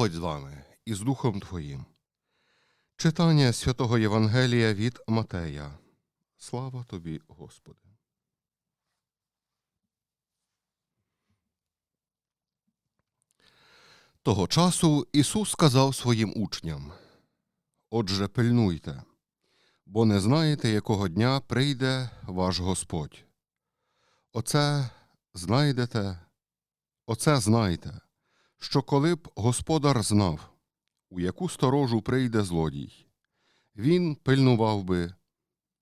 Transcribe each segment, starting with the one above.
Господь з вами і з Духом Твоїм. Читання святого Євангелія від Матея. Слава тобі, Господи. Того часу Ісус сказав своїм учням: Отже, пильнуйте, бо не знаєте, якого дня прийде ваш Господь. Оце знайдете, оце знайте, що коли б господар знав, у яку сторожу прийде злодій, він пильнував би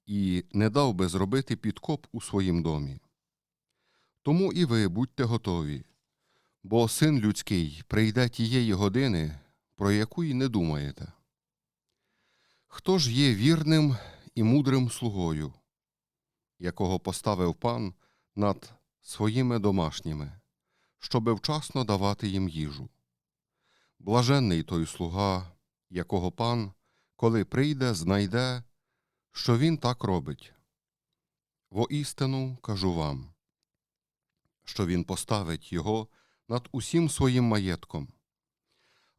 і не дав би зробити підкоп у своїм домі. Тому і ви будьте готові, бо син людський прийде тієї години, про яку й не думаєте. Хто ж є вірним і мудрим слугою, якого поставив пан над своїми домашніми, щоби вчасно давати їм їжу? Блаженний той слуга, якого пан, коли прийде, знайде, що він так робить. Воістину кажу вам, що він поставить його над усім своїм маєтком.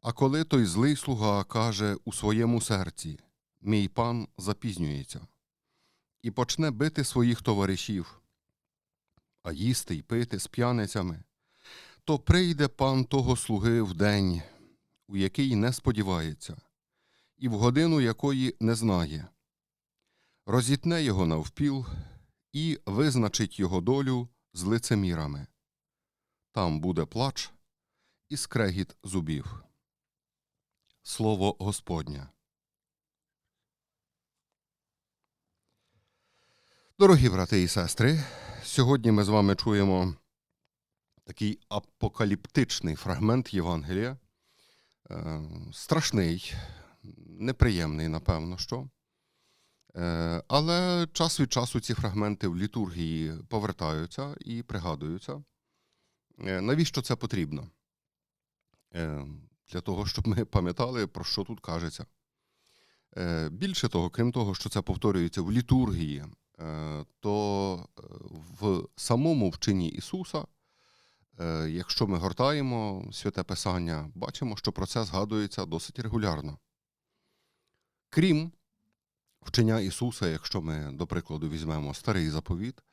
А коли той злий слуга каже у своєму серці Мій пан запізнюється, і почне бити своїх товаришів, а їсти й пити з п'яницями, то прийде пан того слуги в день, у який не сподівається, і в годину якої не знає, розітне його навпіл і визначить його долю з лицемірами. Там буде плач і скрегіт зубів. Слово Господнє. Дорогі брати і сестри, сьогодні ми з вами чуємо такий апокаліптичний фрагмент Євангелія. Е, страшний, неприємний, напевно, що. Е, але час від часу ці фрагменти в літургії повертаються і пригадуються. Е, навіщо це потрібно? Для того, щоб ми пам'ятали, про що тут кажеться. Більше того, крім того, що це повторюється в літургії, то в самому вченні Ісуса, якщо ми гортаємо святе Писання, бачимо, що про це згадується досить регулярно. Крім вчення Ісуса, якщо ми, до прикладу, візьмемо старий заповіт,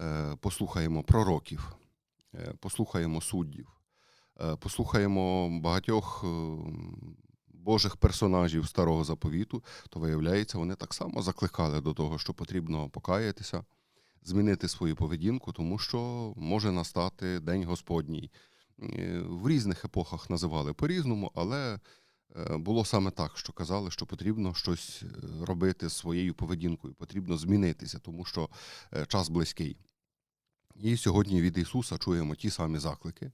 е, послухаємо пророків, е, послухаємо суддів, е, послухаємо багатьох е, Божих персонажів старого заповіту, то виявляється, вони так само закликали до того, що потрібно покаятися, змінити свою поведінку, тому що може настати День Господній. Е, В різних епохах називали по-різному, але е, було саме так, що казали, що потрібно щось е, робити своєю поведінкою, потрібно змінитися, тому що час близький. І сьогодні від Ісуса чуємо ті самі заклики,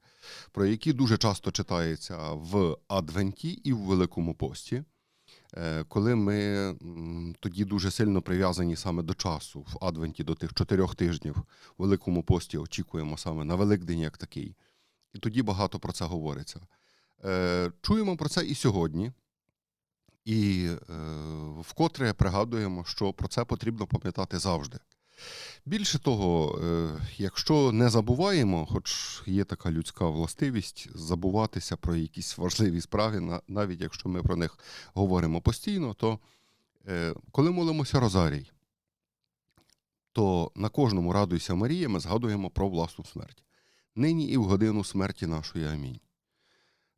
про які дуже часто читається в Адвенті і в Великому пості, коли ми тоді дуже сильно прив'язані саме до часу в Адвенті, до тих чотирьох тижнів в Великому пості очікуємо саме на Великдень як такий. І тоді багато про це говориться. Е, Чуємо про це і сьогодні. І е, вкотре пригадуємо, що про це потрібно пам'ятати завжди. Більше того, е, якщо не забуваємо, хоч є така людська властивість забуватися про якісь важливі справи, навіть якщо ми про них говоримо постійно, то е, коли молимося Розарій, то на кожному радуйся Марія ми згадуємо про власну смерть. Нині і в годину смерті нашої. Амінь.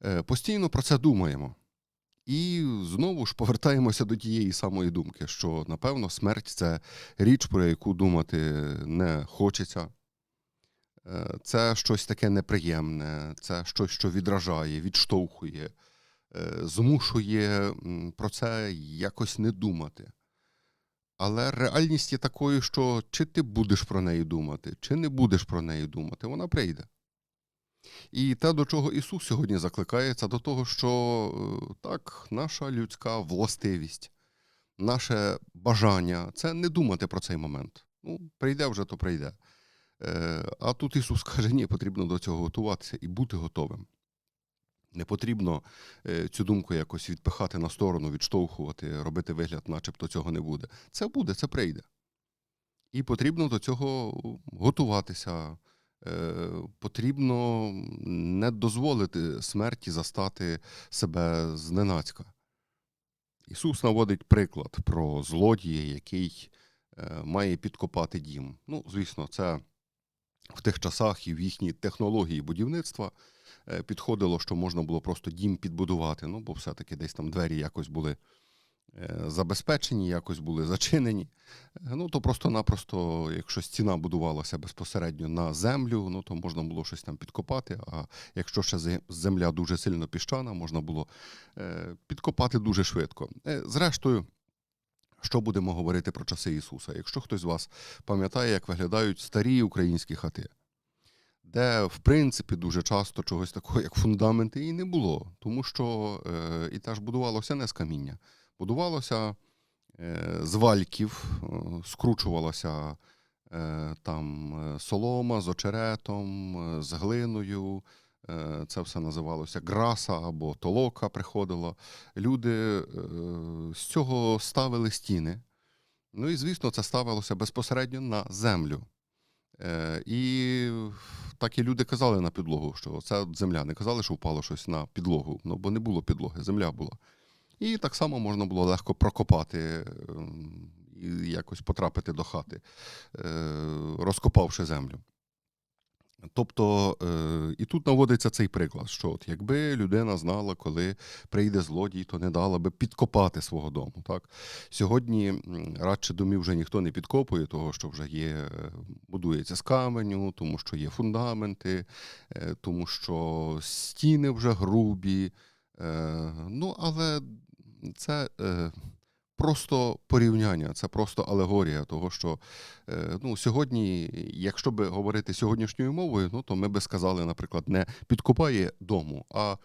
Е, Постійно про це думаємо. І знову ж повертаємося до тієї самої думки, що напевно смерть це річ, про яку думати не хочеться. Е, Це щось таке неприємне, це щось, що відражає, відштовхує, е, змушує про це якось не думати. Але реальність є такою, що чи ти будеш про неї думати, чи не будеш про неї думати, вона прийде. І те, до чого Ісус сьогодні закликається, до того, що е, так, наша людська властивість, наше бажання це не думати про цей момент. Ну, прийде вже, то прийде. Е, А тут Ісус каже, ні, потрібно до цього готуватися і бути готовим. Не потрібно е, цю думку якось відпихати на сторону, відштовхувати, робити вигляд, начебто цього не буде. Це буде, це прийде. І потрібно до цього готуватися, потрібно не дозволити смерті застати себе зненацька. Ісус наводить приклад про злодія, який е, має підкопати дім. Ну, звісно, це в тих часах і в їхній технології будівництва е, підходило, що можна було просто дім підбудувати. Ну, бо все-таки десь там двері якось були е, забезпечені, якось були зачинені. Е, Ну, то просто-напросто, якщо стіна будувалася безпосередньо на землю, ну то можна було щось там підкопати. А якщо ще земля дуже сильно піщана, можна було е, підкопати дуже швидко. Е, Зрештою, що будемо говорити про часи Ісуса? Якщо хтось з вас пам'ятає, як виглядають старі українські хати, де, в принципі, дуже часто чогось такого, як фундаменти, і не було, тому що е, і теж будувалося не з каміння, будувалося е, з вальків, е, скручувалася е, там солома з очеретом, з глиною. Це все називалося граса або толока приходила. Люди з цього ставили стіни. Ну і, звісно, це ставилося безпосередньо на землю. І так і люди казали на підлогу, що це земля. Не казали, що впало щось на підлогу, ну бо не було підлоги, земля була. І так само можна було легко прокопати ем, і якось потрапити до хати, е, розкопавши землю. Тобто, е, і тут наводиться цей приклад, що от якби людина знала, коли прийде злодій, то не дала би підкопати свого дому. Так? Сьогодні радше домів вже ніхто не підкопує, того що вже є, е, будується з каменю, тому що є фундаменти, тому що стіни вже грубі. Ну, але це е, просто порівняння, це просто алегорія того, що е, ну, сьогодні, якщо би говорити сьогоднішньою мовою, ну, то ми би сказали, наприклад, не підкопає дому, а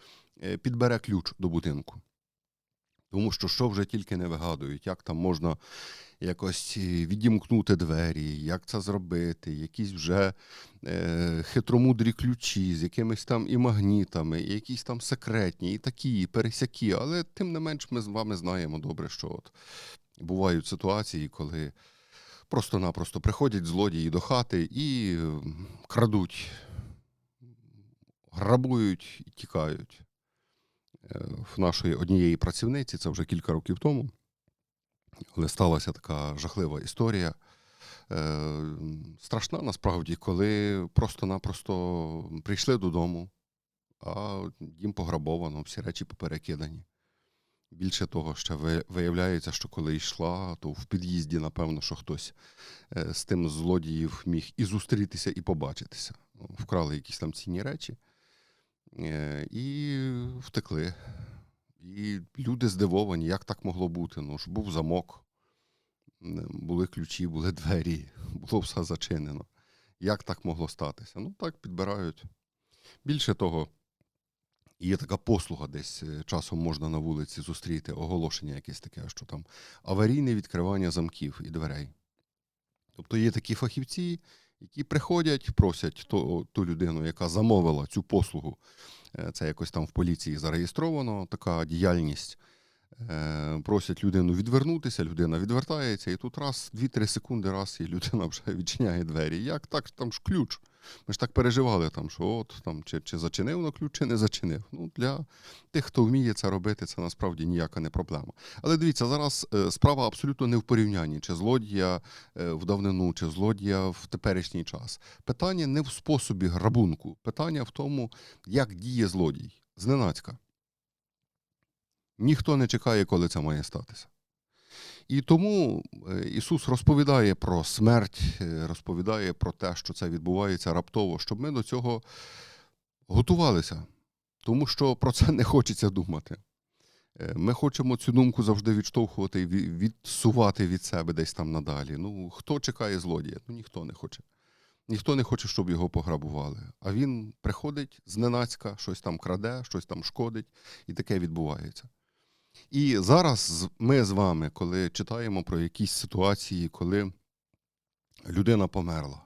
е, підбере ключ до будинку. Тому що що вже тільки не вигадують, як там можна якось е, відімкнути двері, як це зробити, якісь вже е, хитромудрі ключі з якимись там і магнітами, і якісь там секретні, і такі, і пересякі. Але тим не менш ми з вами знаємо добре, що от бувають ситуації, коли просто-напросто приходять злодії до хати і крадуть, грабують і тікають. В нашої однієї працівниці, це вже кілька років тому, але сталася така жахлива історія. Е, страшна насправді, коли просто-напросто прийшли додому, а дім пограбовано, всі речі поперекидані. Більше того, ще виявляється, що коли йшла, то в під'їзді, напевно, що хтось е, з тим злодіїв міг і зустрітися, і побачитися. Вкрали якісь там цінні речі і втекли. І люди здивовані, як так могло бути. Ну ж був замок, були ключі, були двері, було все зачинено. Як так могло статися? Ну так підбирають. Більше того, є така послуга, десь е, часом можна на вулиці зустріти оголошення якесь таке, що там аварійне відкривання замків і дверей. Тобто є такі фахівці, які приходять, просять ту, ту людину, яка замовила цю послугу. Е, Це якось там в поліції зареєстровано, така діяльність. Е, Просять людину відвернутися, людина відвертається, і тут раз, 2-3 секунди, раз, і людина вже відчиняє двері. Як так, там ж ключ. Ми ж так переживали, там, що от там чи, чи зачинив на ключ, чи не зачинив. Ну, для тих, хто вміє це робити, це насправді ніяка не проблема. Але дивіться, зараз е, справа абсолютно не в порівнянні, чи злодія е, в давнину, чи злодія в теперішній час. Питання не в способі грабунку, питання в тому, як діє злодій. Зненацька. Ніхто не чекає, коли це має статися. І тому е, Ісус розповідає про смерть, е, розповідає про те, що це відбувається раптово, щоб ми до цього готувалися, тому що про це не хочеться думати. Е, Ми хочемо цю думку завжди відштовхувати і відсувати від себе десь там надалі. Ну, хто чекає злодія? Ну, ніхто не хоче. Ніхто не хоче, щоб його пограбували. А він приходить зненацька, щось там краде, щось там шкодить, і таке відбувається. І зараз ми з вами, коли читаємо про якісь ситуації, коли людина померла,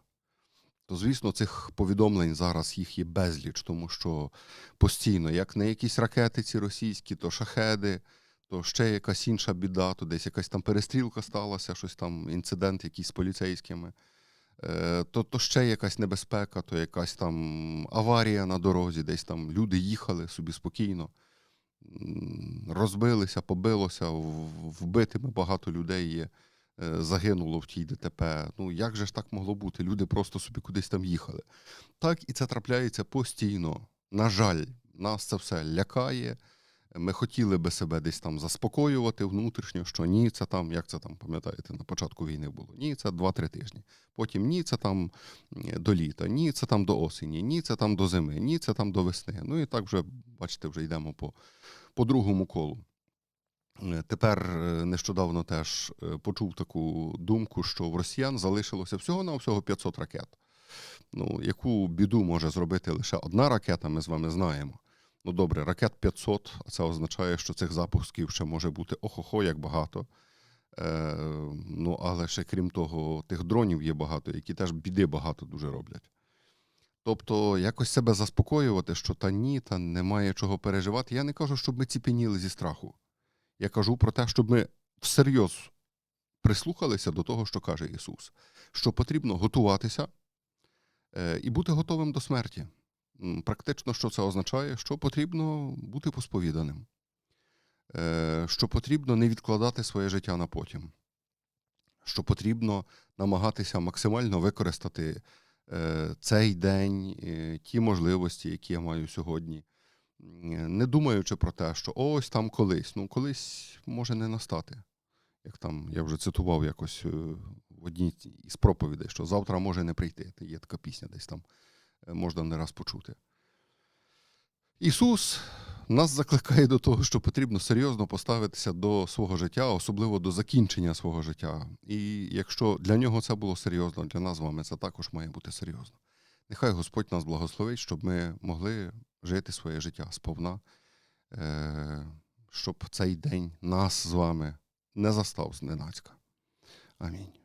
то, звісно, цих повідомлень зараз їх є безліч, тому що постійно, як не якісь ракети ці російські, то шахеди, то ще якась інша біда, то десь якась там перестрілка сталася, щось там, інцидент якийсь з поліцейськими. е, то, то ще якась небезпека, то якась там аварія на дорозі, десь там люди їхали собі спокійно, розбилися, побилося, вбитими багато людей є, е, загинуло в тій ДТП. Ну як же ж так могло бути? Люди просто собі кудись там їхали. Так і це трапляється постійно. На жаль, нас це все лякає. Ми хотіли би себе десь там заспокоювати внутрішньо, що ні, це там, як це там, пам'ятаєте, на початку війни було. Ні, це 2-3 тижні. Потім ні, це там до літа, ні, це там до осені, ні, це там до зими, ні, це там до весни. Ну і так вже, бачите, вже йдемо по, по другому колу. Е, Тепер е, нещодавно теж е, почув таку думку, що в росіян залишилося всього на всього 500 ракет. Ну, яку біду може зробити лише одна ракета, ми з вами знаємо. Ну добре, ракет 500, а це означає, що цих запусків ще може бути охо-хо, як багато. Е, ну, але ще крім того, тих дронів є багато, які теж біди багато дуже роблять. Тобто, якось себе заспокоювати, що та ні, та немає чого переживати. Я не кажу, щоб ми ціпеніли зі страху. Я кажу про те, щоб ми всерйоз прислухалися до того, що каже Ісус, що потрібно готуватися е, і бути готовим до смерті. Практично, що це означає, що потрібно бути посповіданим, е, що потрібно не відкладати своє життя на потім, що потрібно намагатися максимально використати е, цей день, е, ті можливості, які я маю сьогодні, не думаючи про те, що ось там колись, ну колись може не настати. Як там я вже цитував якось в одній із проповідей, що завтра може не прийти. Є така пісня десь там можна не раз почути. Ісус нас закликає до того, що потрібно серйозно поставитися до свого життя, особливо до закінчення свого життя. І якщо для нього це було серйозно, для нас з вами це також має бути серйозно. Нехай Господь нас благословить, щоб ми могли жити своє життя сповна, е, щоб цей день нас з вами не застав зненацька. Амінь.